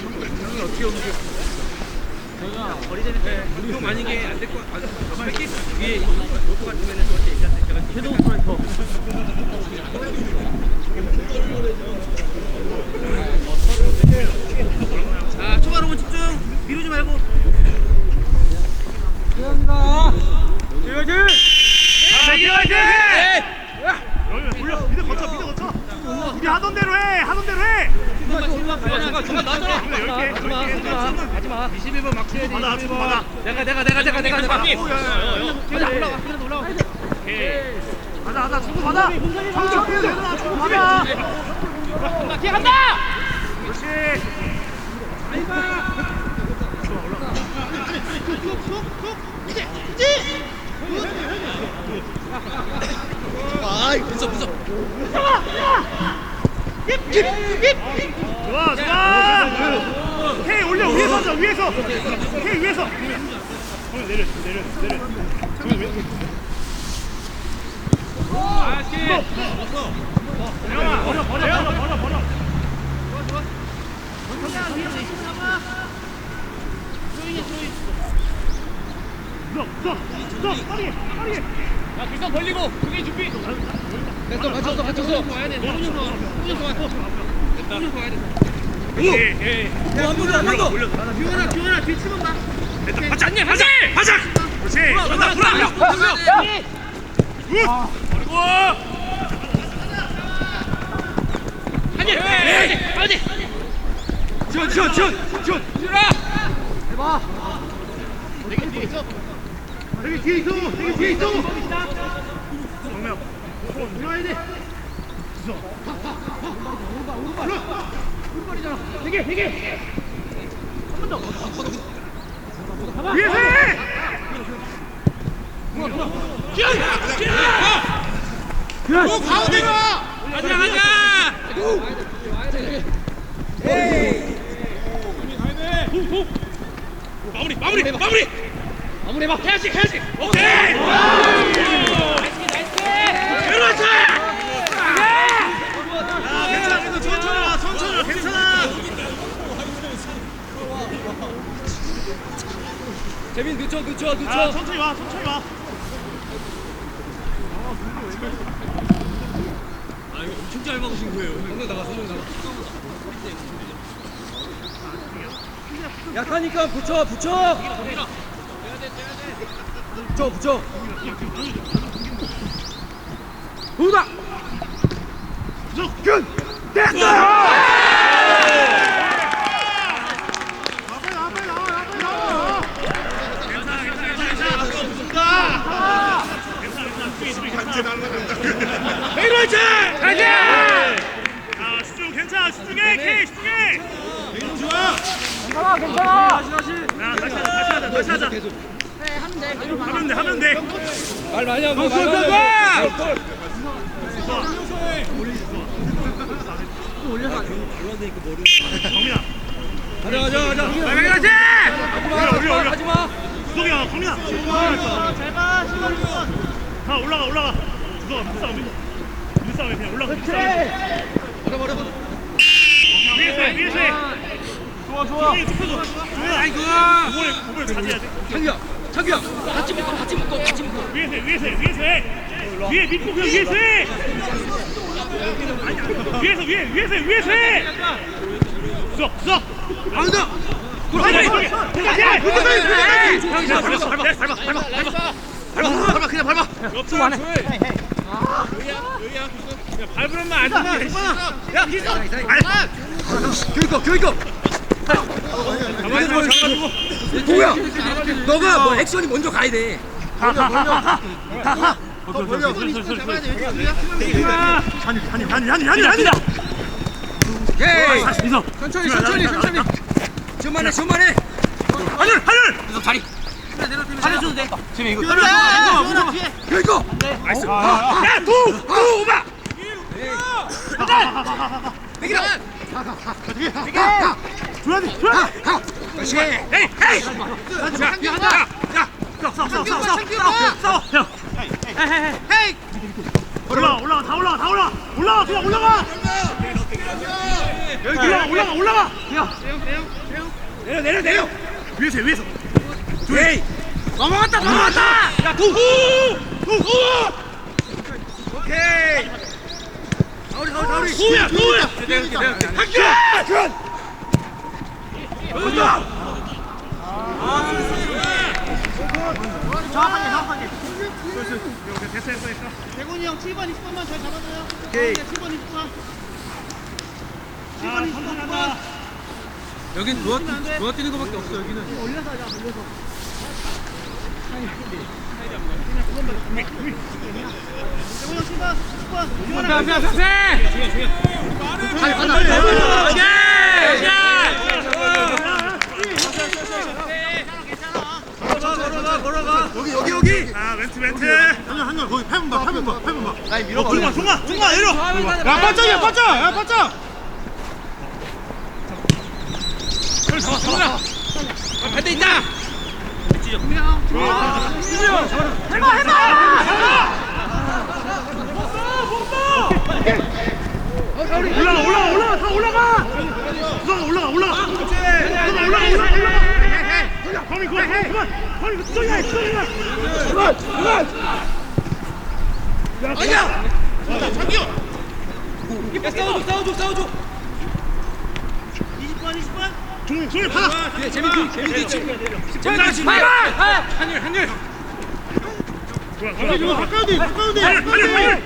형이 어떻게 옮겨? 버리자니 형 만약에 안될 거, 아, 뺏기 위에 놓고 같으면은 저한테 얘기하세요. 제가 섀도우 스트라이커. 자, 초반으로 집중. 미루지 말고. 화이팅 화이팅! 여기 올려 미드 거쳐 미드 거쳐 우리 하던 대로 해 하던 대로 해 중간 중간 나왔잖아. 그래, 열개, 열개. 가지 마. 21번 막 쳐야 돼. 받아 21번. 주고 받아 내가 내가 내가 내가 내가 내가. 올라가. 그래도 올라가. 오케이 가자 가자 주고 받아 정신 얘들아 주고 받아 뒤에 간다. 그렇지 아, 무서 무서. 좋아 좋아 K 올려 위에서 앉아 위에서 K 위에서 내려 내려 내려. 야, 길상 벌리고 준비. 됐어, 맞췄어, 맞췄어. 와야 돼. 훈련소 와. 됐다. 훈련소 와야 돼. 한번 더, 한번 더. 올려. 규현아, 규현아, 뒤 치면 봐. 됐다. 바짝, 바짝, 바짝. 그렇지. 불안, 불안, 불안, 불안. 불안. 굿. 그리고 한이, 한이, 한이. 지원, 지원, 지원, 지원. 규현아. 해봐. 되게 뒤에 있어. 여기 뒤에 있어. 여기 뒤에 있어. 되게, 되게. 가운데 가. 가자, 가자. 마무리, 마무리, 마무리. 마무리 해봐. 해야지, 해야지. 오케이. 그렇지. 아, 괜찮아, 괜찮아. 천천히 와, 천천히 와, 괜찮아. 재민 늦춰, 늦춰, 늦춰. 아, 천천히 와, 천천히 와. 아 이거 엄청 잘 막으신 거예요. 성경 나가, 성경 나가. 약하니까 붙여, 붙여. 붙여, 붙여. 우다. 무조건 됐어. 괜찮아, 괜찮아, 괜찮아. 괜찮아. 괜찮아, 괜찮아. 그렇지. 가자. 아, 집중, 괜찮아. 집중해, K, 집중해. 괜찮아, 괜찮아. 야, 다시 하자, 다시 하자, 다시 하자. 하면 돼, 하면 돼. 말 많이 하고. 말 많이 하고. 정민아, 가자, 가자, 가자. 빨리 가자. 올려, 올려, 올려. 하지 마. 구석이야, 성민아. 잘 봐, 시간 다 올라가, 올라가. 구석아, 밑싸움해. 밑싸움해, 그냥 올라가. 밑싸움해. 버려, 버려. 위에서 해, 위에서 해. 좋아, 좋아. 좁혀줘. 아이고. 그걸, 그걸 차지해야 돼. 창규야, 창규야. 같이 묶어, 같이 묶어, 같이 묶어. 위에서 해, 위에서 해, 위에서 해. 위에 믿고 그냥 위에서 해. 위에서, 위에, 위에서 해, 위에서 해. 써, 써. 안 돼. 빨리, 빨리. 끝까지 해. 끝까지 해. 밟아, 밟아, 밟아, 밟아, 밟아, 밟아, 밟아. 밟아, 밟아, 그냥 밟아. 좀안 해. 야, 밟으면 안 된다. 야, 기사. 교육거, 교육거. 잡아주고, 잡아주고. 도야, 너가 뭐 액션이 먼저 가야 돼. 벌려. 한이, 한이, 한이, 한이, 한이, 한이. 오케이. 다시 미서. 천천히, 천천히, 천천히. 지원만해, 지원만해. 하늘, 하늘. 이거 다리. 살려줘도 돼. 지금 이거. 이거, 교육거. 나이스. 야, 두, 두, 오바. 백이라. 줘야 돼, 줘야 돼. 그렇지. 에이, 에이. 야, 야, 야, 야. 싸워, 싸워, 싸워, 싸워, 싸워. 형. 헤이. 올라가, 올라가, 다 올라가, 다 올라가. 올라가, 그냥 올라가. 올라가, 올라가, 올라가. 야, 내려 내려 내려 위에서 해, 위에서 에이 넘어갔다 넘어갔다 야도후 도후 오케이 가오리 가오리 가오리 도우야 도우야 내가 내가 여기다 됐어 됐어 됐어 대곤이 형 7번 20번만 잘 잡아줘요. 오케이. 7번 20번. 아 천천하다 여긴 누워 누워 뛰는 거밖에 없어 여기는 올려서 하자, 올려서. 대곤이 형 7번 20번. 앞에 앞에 앞에 잘 간다 걸어가 걸어가 여기 여기 여기 아 멘트 멘트 한열 한열 거기 패면 봐 패면 봐 패면 봐. 라인 밀어 종아 종아 종아 내려 야 바짝이야 바짝 야 바짝. 반대 있다 올라가 올라가 올라가 다 올라가 주성아 올라가 올라가 주성아 올라가 올라가 올라가 범이 그만 그만 그만 범이 수정이야 수정이야 그만 그만 아니야 야 싸워줘 싸워줘 싸워줘 20번 20번. 종이 받아 그래 재민이 재민이 재민이 한율 한율. 좋아 가까이 돼 가까이 돼. 빨리 빨리 빨리.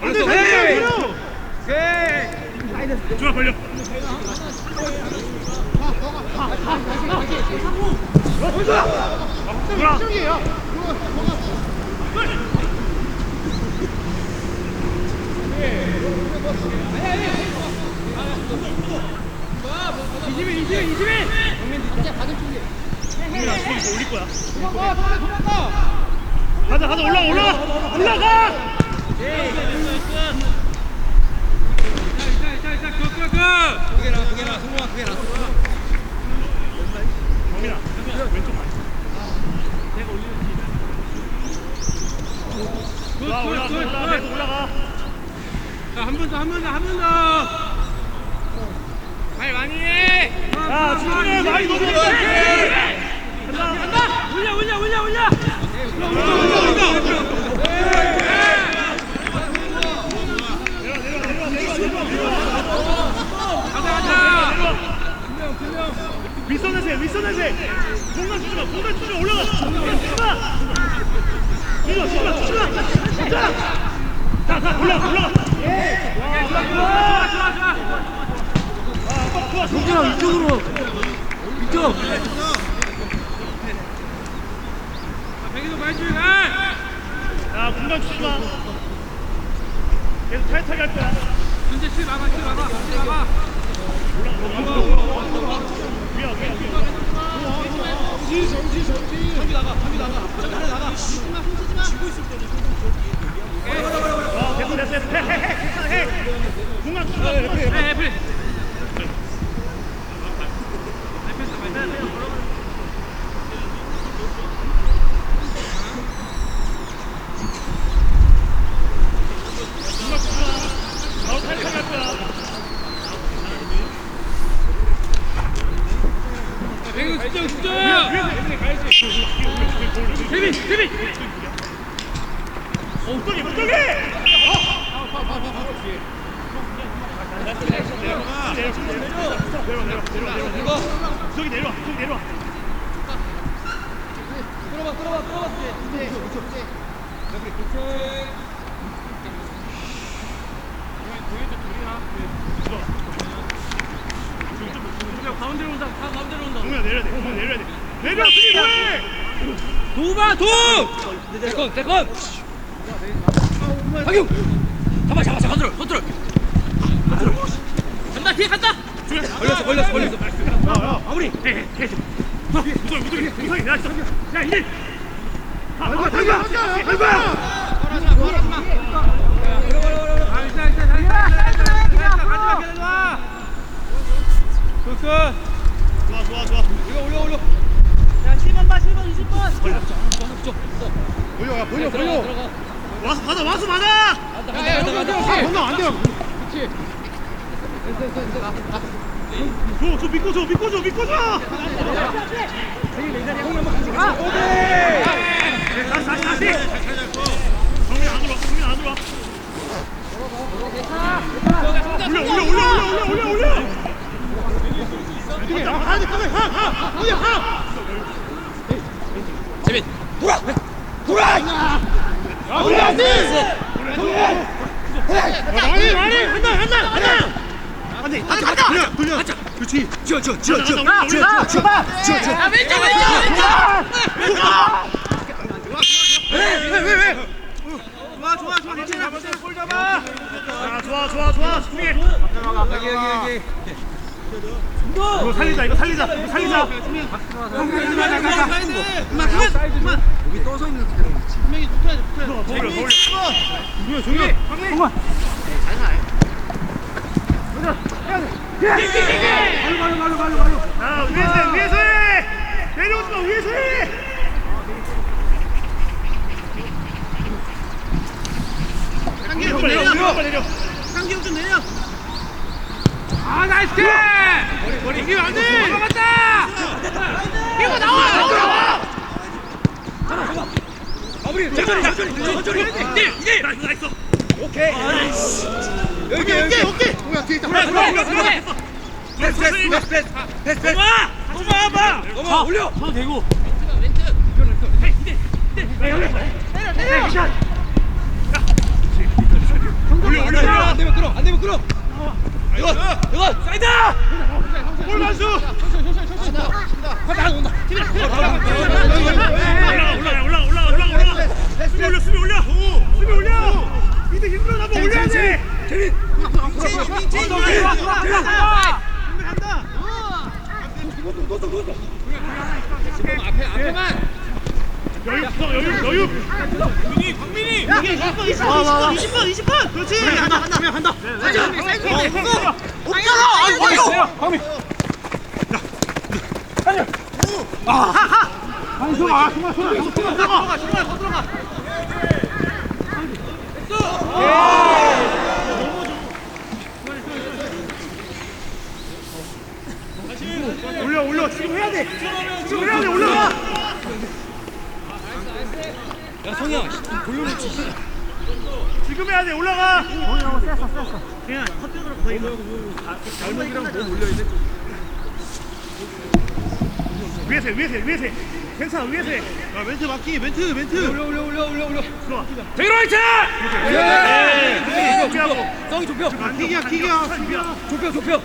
벌써 해. 오케이 좋아 걸려 돌아 이지민 이지민 이지민! 동민아 주성이 더 올릴 거야. 가자 가자 올라가 올라가 올라가! 두개나 두개나 성공아 두개나. 범이나 왼쪽 많이 올라 올라 올라 계속 올라가 한번 더 한 번 더 한 번더. 말 많이 해 야 충분해 많이 넣어줘 간다 간다. 올려 올려 올려 올려. 가자 윗선에서 해 윗선에서 해. 공간 주지 마 공간 주지 마 올라가. 공간 주지 마 주지 마 주지 마 주지 마 주지 자자 올라가 올라가. 좋아 좋아 좋아 아 좋아 좋아 동진아 이쪽으로. 이쪽. 백이도 많이 주가 야 공간 주지 마 계속 타이트하게 할 거야 현재 칠 막아 칠 막아 칠 막아 위야 위야 위야 어 됐어 됐어 됐어 해해해 공간 주지 마해플레이 바로 타이트하게 할 거야 백이도 진정 진정 위에서 가야지 재민 재민 어, 못하게 못하게 내려와 내려와 내려와 내려와 저기 내려와 저기 내려와 끌어봐 끌어봐 끌어봐 가운데로 온다 다 가운데로 온다 동현아 내려야 돼 동현아 내려야 돼 내려 뭐해 도봐 도 대건 대건 박용 잡아 잡아 잡아 컨트롤 컨트롤 컨트롤 간다 뒤에 간다 걸렸어 걸렸어 걸렸어 야야 마무리 해해 무더기 무더기 무더기 야 진짜 야 이제 가 밟아 가 밟아 가 밟아. 아 있다 잘 있다 가지마 기다려봐 굿 굿 좋아 좋아 좋아 올려 올려 올려 야, 7번 봐, 7번 20번. 벌려 야 벌려 들어가 벌려. 들어가 와서 받아 와서 받아 가자 가자 가자 아 건너 안 돼요. 그렇지 됐어 됐어 됐어 가, 가. 줘, 줘, 믿고 줘, 믿고 줘, 믿고 줘. 다시, 다시, 다시. 정민 안으로, 정민 안으로. 올려, 올려, 올려, 올려, 올려, 올려, 올려. 재민 돌아! 돌아! 아, 올려야지. 많이, 많이, 한다, 한다, 한다. 안돼, 한다, 돌려, 돌려. 그렇지. 지어 지어 지어 지어 올라, 올라. 지어 지어 야 왼쪽 왼쪽 왼쪽 좋아 좋아 좋아. 괜찮아 볼 잡아. 아, 좋아, 좋아, 좋아. 수비. 여기 여기 여기 이거 살리자, 이거 살리자, 이거 살리자. 그만 그만 그만 여기 떠서 있는 그렇지 분명히 붙어야 돼 붙어야 돼더 올려. 종료, 종료. 정말. 자, 위에서 해, 위에서 해. 내려오지 마, 위에서 해. 상기를 좀 내려. 상기를 좀 내려 아 나이스 킥 머리 머리 이기면 안돼 잡았다 이거 나와 나와 마무리 천천히 천천히 천천히 이대 이대 나이스. 오케이 여기 여기 오케이 뭐야 뒤에 있다 그래, 그래, 그래. 패스 패스 패스 패스 패스 패스 넘어와 봐 넘어 올려 손 대고. 올려, 올려, 올려. 안 되면 끌어 안 되면 끌어 이거 이거 사이드 볼 단수. 하나 온다 올라, 올라, 올라, 올라, 올라, 올라. 수비 올려, 수비 올려. 수비 올려. 밑에 힘들어, 나도 올려야 돼. 재민 앞에 앞에만 여유, 여유, 여유. 이게 20분 20분 20분 20분 20분 그렇지 한다 한다 한다 없잖아. 아이고, 아이고. 아니, 손아, 손아, 손아, 손아, 손아. 들어가 들어가 더 들어가 올려, 올려. 지금 해야 돼. 지금 해야 돼. 올라가. 야 성희야 돌려놓지 지금 해야 돼. 올라가. 그냥 헛들어 거의 잘못이랑 몸 올려야 돼 위에서, 해, 위에서, 해, 위에서. 해. 괜찮아, 위에서. 해. 아 멘트 맞기 멘트 멘트 올려 올려 올려 올려 올려 좋아. 베이로이트 예. 준비하고. 성희 좁혀 킥이야 킥이야 준비야. 좁혀 좁혀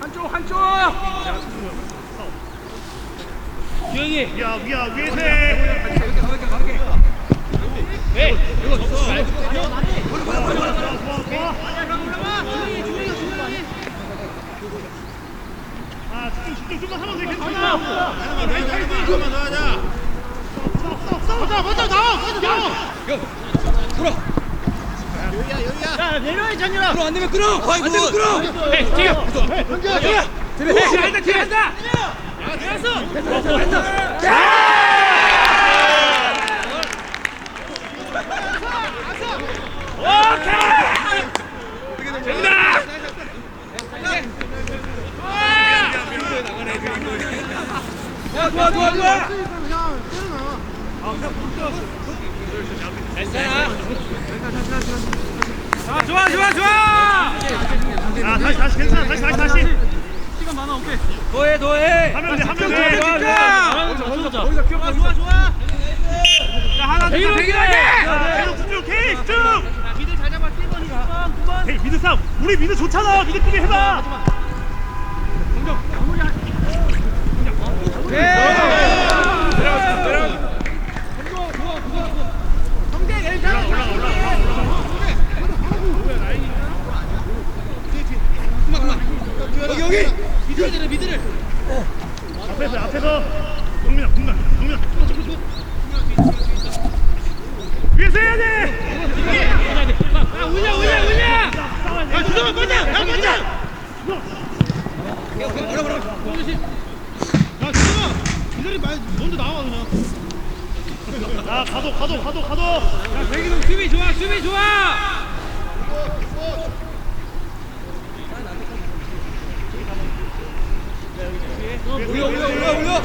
한쪽 한쪽 해. 가볍게 가볍게 가볍게 에이 이거 좋아, 좋아. 아, 집중, 집중. 좀만 하면 돼. 괜찮아. 맞아 맞아 나와 맞아 나와 야 내려야 끌어 안 되면 끌어 안 되면 끌어 해, 지금. 해. 제발 해 한다 뒤에 한다 된다. 야 좋아 좋아 좋아 아 좋아 좋아 좋아 아, 다시, 다시. 괜찮아. 다시, 다시, 다시. 더해 더해. 하면 돼, 하면 돼. 거기서 기억 좋아 좋아. 자, 하나, 둘, 계속 집중, 케이, 집중. 미들 잘 잡아. 1번 2번 9번. 헤이 미드 싸움. 우리 미드 좋잖아. 미드 꾸미 해봐. 성대 괜찮아 올라가 올라가 여기 여기. 미들을 미들을 앞에서 앞에서. 정민아 공간 정민아 위에서 해야 돼! 야 울려 울려 울려! 야 주성아 꺼져 야 꺼져 야 주성아 말 먼저 나와 그냥. 아 가도 가도 가도 가도! 야 백이동 수비 좋아 수비 좋아 올려 올려 올려 올려.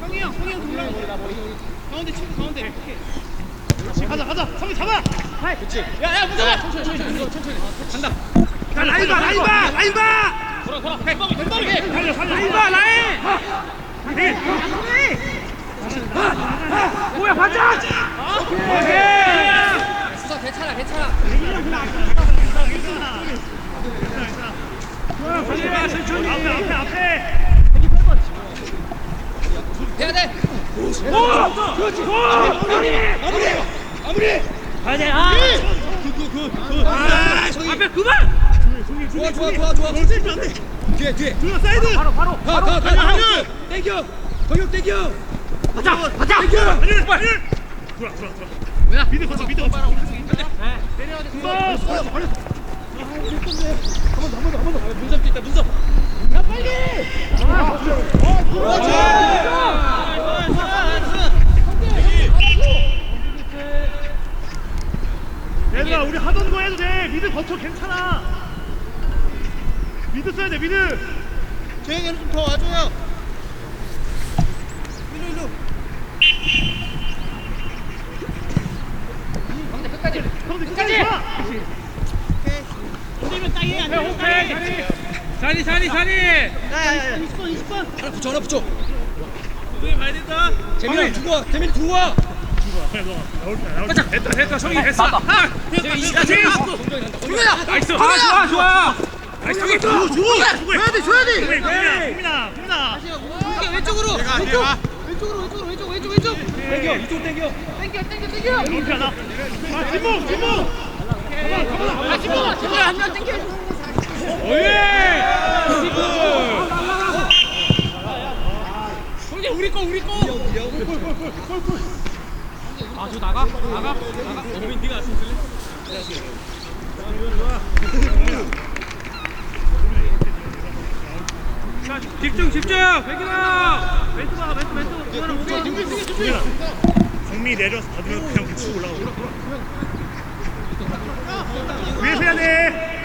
형이 형 형이 형 돌려 가운데 친구 가운데. 가자 가자. 성희 잡아. 야야 무서워. 천천히 천천히 천천히. 간다. 자 라인 봐 라인 봐 라인 봐. 돌아 돌아. 백범이 백범이 살려 살려 라인 봐 라인 뭐야 반짝 수사 괜찮아 괜찮아 앞에 앞에 앞에 해야 돼 그렇지 마무리 가야 돼 아 아 저기 앞에 그만 좋아 좋아 좋아 좋아 뒤에 뒤에 들어 사이드 바로 바로 가가 가 한율 땡겨 경혁 땡겨 가자 가자 한율 한율 돌아 돌아 돌아 뭐야 미드 거쳐 미드 거쳐 내려야 돼 버렸어 버렸어 문섭도 있다 문섭 얘들아 우리 하던 거 해도 돼 미드 거쳐 괜찮아 미드 써야 돼 미드 재영이는 좀더 와줘요 가운데 끝까지 형들 끝까지 가 흔들면 따이해 안 돼. 자리 자리 자리. 야야야 20번 20번 하나 붙여. 하나 붙여 누구에 봐야 된다. 재민이. 두고 와. 재민이 두고 와. 때 됐다 됐다 성이 됐어. 아, 제가 20번 승민아. 나이스. 아 좋아 좋아. 나이스. 줘 줘야 돼 줘야 돼 네, 국민아. 국민아. 왼쪽으로 왼쪽 왼쪽으로 왼쪽으로 왼쪽 왼쪽 왼쪽. 땡겨 이쪽 땡겨. 땡겨 땡겨 땡겨. 아 뒷목 뒷목 우리 내려서 받으면 그냥 붙이고 올라가 위에서 해야 돼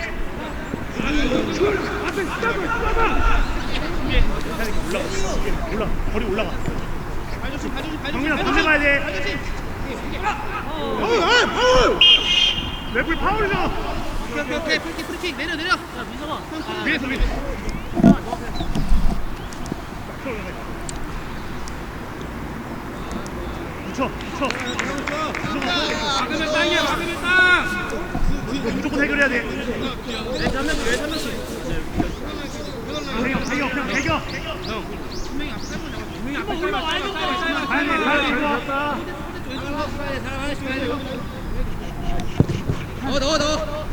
올라가 올라가 거리 올라가 정민아 본대 가야 돼. 파울 아 파울! 랩을 파울이잖아 오케이 오케이 오케이. 프리킥 프리킥. 내려 내려. 위에서 위에서. 붙여 붙여. 막으면 땅이야 막으면 땅 이거 무조건 해결해야 돼. 짧아 짧아 짧아 짧아 가야 돼 가야 돼 이거 나와 나와 나와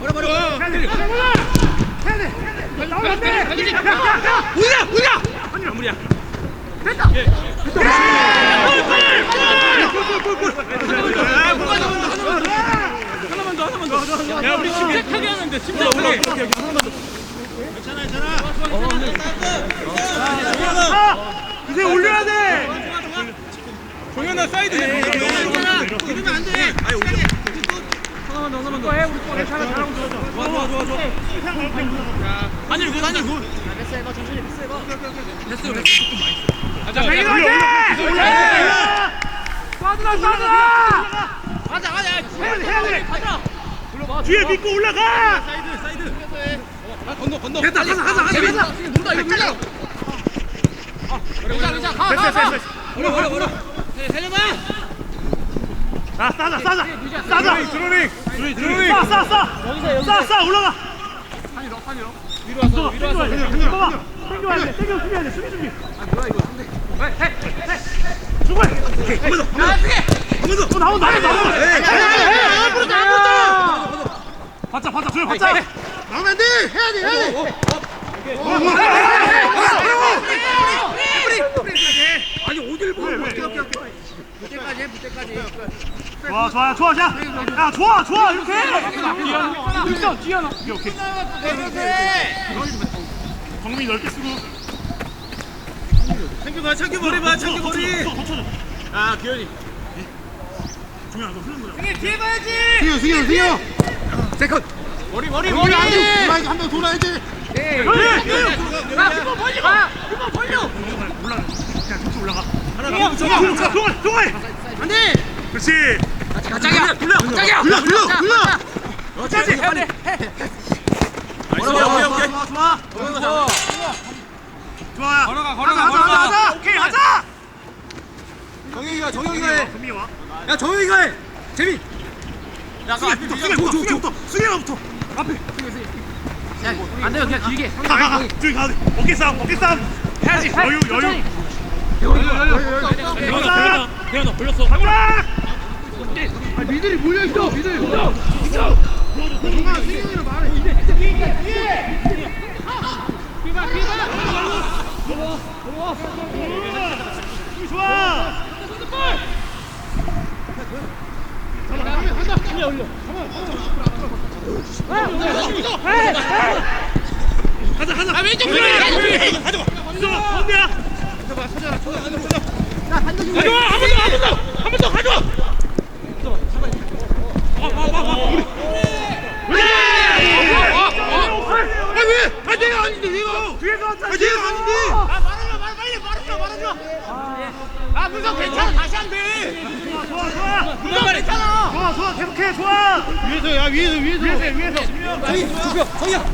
버려 버려 해야 돼 해야 돼 나오면 안 돼 야 야 야 우리야 우리야 아니 마무리야 하나만 더 하나만 더 야 우리 침착하게 돼 침착하게 아 이제 올려야 돼. 종현아 사이드. 이러면 안돼. 하나만 더 하나만 더 해 우리 또 괜찮아. 잘하고 있어. 좋아 좋아 좋아 좋아. 한일 굿 한일 굿. 됐어 이거 천천히 됐어 이거. 됐어 조금 많이 써 가자 올려 올려 올려 쏴드라 쏴드라 가자 가자. 해야 돼 해야 돼. 가자 뒤에 믿고 올라가! 사이드 사이드. 건너 건너. 됐다 가자 가자 가자. 가자 문다 이거 괜찮아 괜찮아. 됐어 됐어 가가가. 됐어 버려 버려 버려 살려봐. 자 싸자 싸자. 싸자. 드로닝 드로닝. 싸싸싸싸싸 올라가. 한일어 한일어 위로 와서 위로 와서. 땡겨봐 땡겨야 돼 땡겨 준비해야 돼 수비 준비. 아 뭐야 이거. 상대. 수고해. 오케이 한번 더 한번 더. 나온다 나온다. 나온다. 앞으로 가 앞으로 가 받자 받자 조용 받자! 나오면 안돼! 해야 돼 해야 돼! 아니 어딜 보는 거야 무대까지 해 무대까지. 좋아 좋아 좋아 자, 야 좋아 좋아 이렇게! 뛰어 뛰어 오케이 오케이. 정민이 넓게 쓰고. 창규 봐 창규 머리 봐 창규 머리 아 기현이. 종현아 너 흐르는 거야. 승희 뒤에 봐야지! 승현 승현 승현 세컨. 머리 머리 머리. 머리 돌아야지 한명 돌아야지. 네. 야, 한번 벌리고. 한번 벌려. 올라가. 그냥 계속 올라가. 하나 승현, 동아. 동아 안돼. 그렇지. 가짜야 굴려 가짜야 굴려 굴려 자, 굴려. 그렇지 해야 돼 오케이 오케이 좋아 좋아 좋아. 걸어가, 걸어가, 하자. 하자 하자. 오케이 하자. 정혁이가 정혁이가 해 선민이 와야 정혁이가 해. 재민 야, 승희부터 승희부터 승희부터 승희부터. 앞에. 안 돼요. 그냥 길게. 가 가 가 저기 가 어깨 싸움 어깨 싸움. 해야지. 여유 여유. 대현아 대현아 걸렸어. 가보라! 미들이 몰려 있어. 미들 좋아 가자 가자 아 왼쪽 그래 가자 수정아 가운데야 가져와 한번더한번더한번더 가져와 아왜 아 내가 아닌데 내가 뒤에서 아 내가 아닌데 아 말하려 말 빨리 말하려 말하려 아 무성 괜찮아 다시 안 돼 좋아 좋아 무성 괜찮아 좋아 좋아 계속해 좋아 위에서 야 위에서 위에서 위에서 위에서 정혁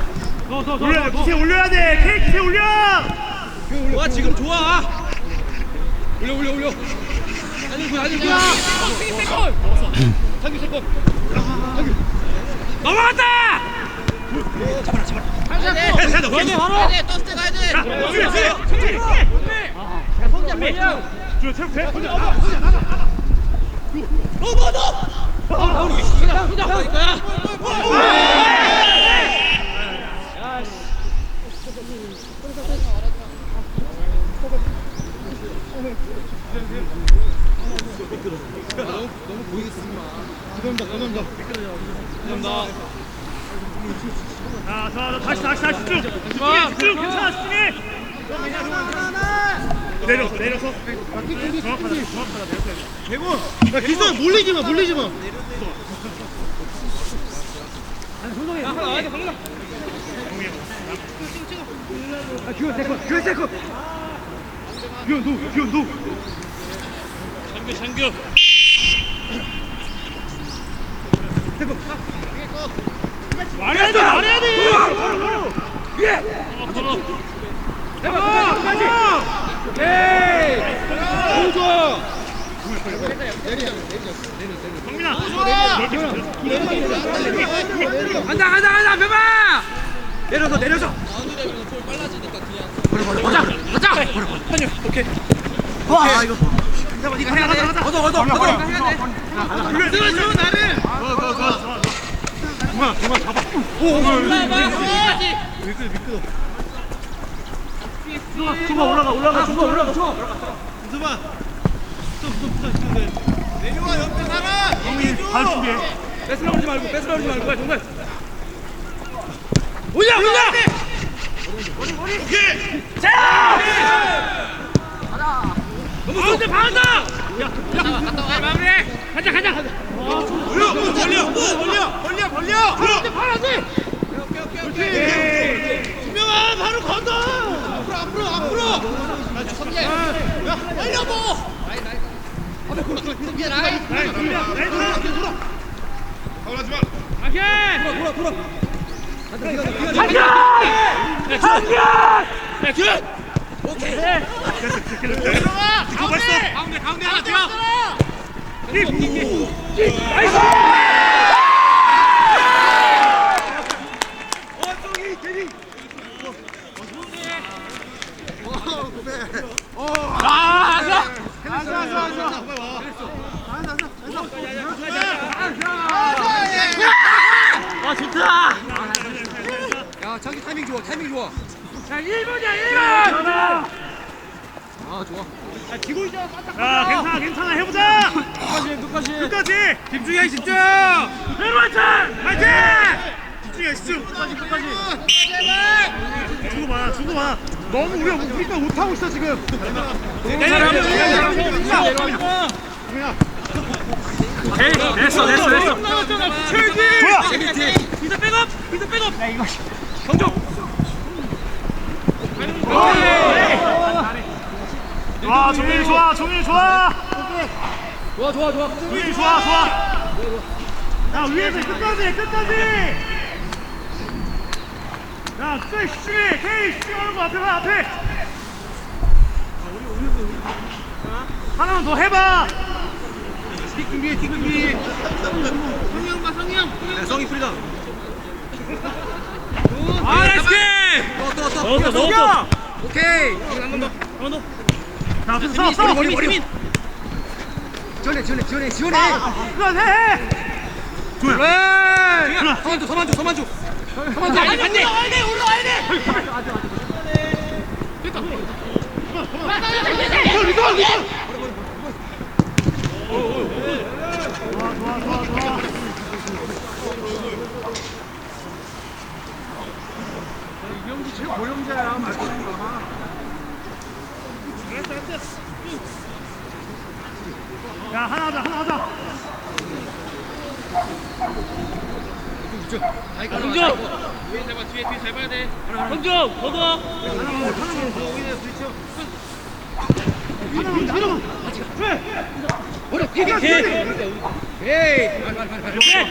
정혁 올려야 돼 기세 올려야 돼 케이크 기세 올려 좋아 지금 좋아 올려 올려 올려 넘어갔다 가자 가자 걔네 바로 토스트 가야 돼 뒤에 뒤에 뒤 에 체육 돼 혼자 나가 혼자 나가 자, 자, 자, 다시, 다시, 다시 집중. 집중해, 집중. 괜찮아, 집중해. 내려서, 내려서. 정확하다, 정확하다, 내려서. 대고 야 기선 몰리지 마 몰리지 마 기원 세컨, 기원 세컨. 기원 노, 기원 노. 장규 장규 말해야 돼, 말해야 돼. 예. 해봐, 끝까지. 너무 좋아 정민아. 간다 간다 간다 배봐 내려서, 내려서. 가자 가자 와, 이거. 해봐, 네가 해야 돼. 가자. 얻어 얻어 얻어 그래, 내가 줘 나를 좋아, 좋아, 좋아. 그만, 그만 잡아. 오, 오, 오. 중간 올라가, 올라가, 중간 올라가, 중간. 수마 내려와 옆에 나가. 정민, 발 준비해. 뺏으려 그러지 말고 뺏으려 그러지 말고 정말. 올려 올려! 너무 가운데 박았다! 갔다 와 마무리해. 가자 가자. 가자 벌려 벌려 벌려 벌려. 벌려 가운데 팔아 돼 김명 아 바로 건너! 앞으로 앞으로 앞으로! 야 빨려 뭐 가운데. 가운데 가운데. 하나 뛰어 야 자기 타이밍 좋아 타이밍 좋아 자 1분이야 1분 아 좋아 야, 괜찮아, 괜찮아, 해보자. 끝까지 끝까지 끝까지. 집중해 집중 화이팅! 화이팅! 집중해, 집중. 끝까지, 끝까지. 주고 봐, 주고 봐. 너무 우리가 우리가 못하고 있어 지금. 오케이 됐어 됐어 됐어 좋아 비서 백업 비서 백업 와 종일 좋아 종일 좋아. 좋아 좋아 좋아 종일 좋아 좋아 야 위에서 끝까지 끝까지 야끝 집중해 케이 집중하는 거 앞에 봐 앞에. 하나만 더 해봐. 뒷금기 뒷금기 성형 봐 성형. 야 성이 프리다 아 나이스 또 또 또 넣었어 넣었어. 오케이. 자 앞에서 싸워 싸워 머리 머리 머리 지원해 지원해 지원해 지원해. 그만 해! 그래 그래. 서만 줘 서만 줘 서만 줘 서만 줘 안돼 안돼 리더리더 좋아 좋아 좋아 좋아 야 하나 하자 하나 하자 정정 뒤에 잡아 뒤에 뒤에 잘 봐야 돼 정정 걷어 하나만 하나만 그래 머리 오케이 에이 빨리 빨리 빨리 오케이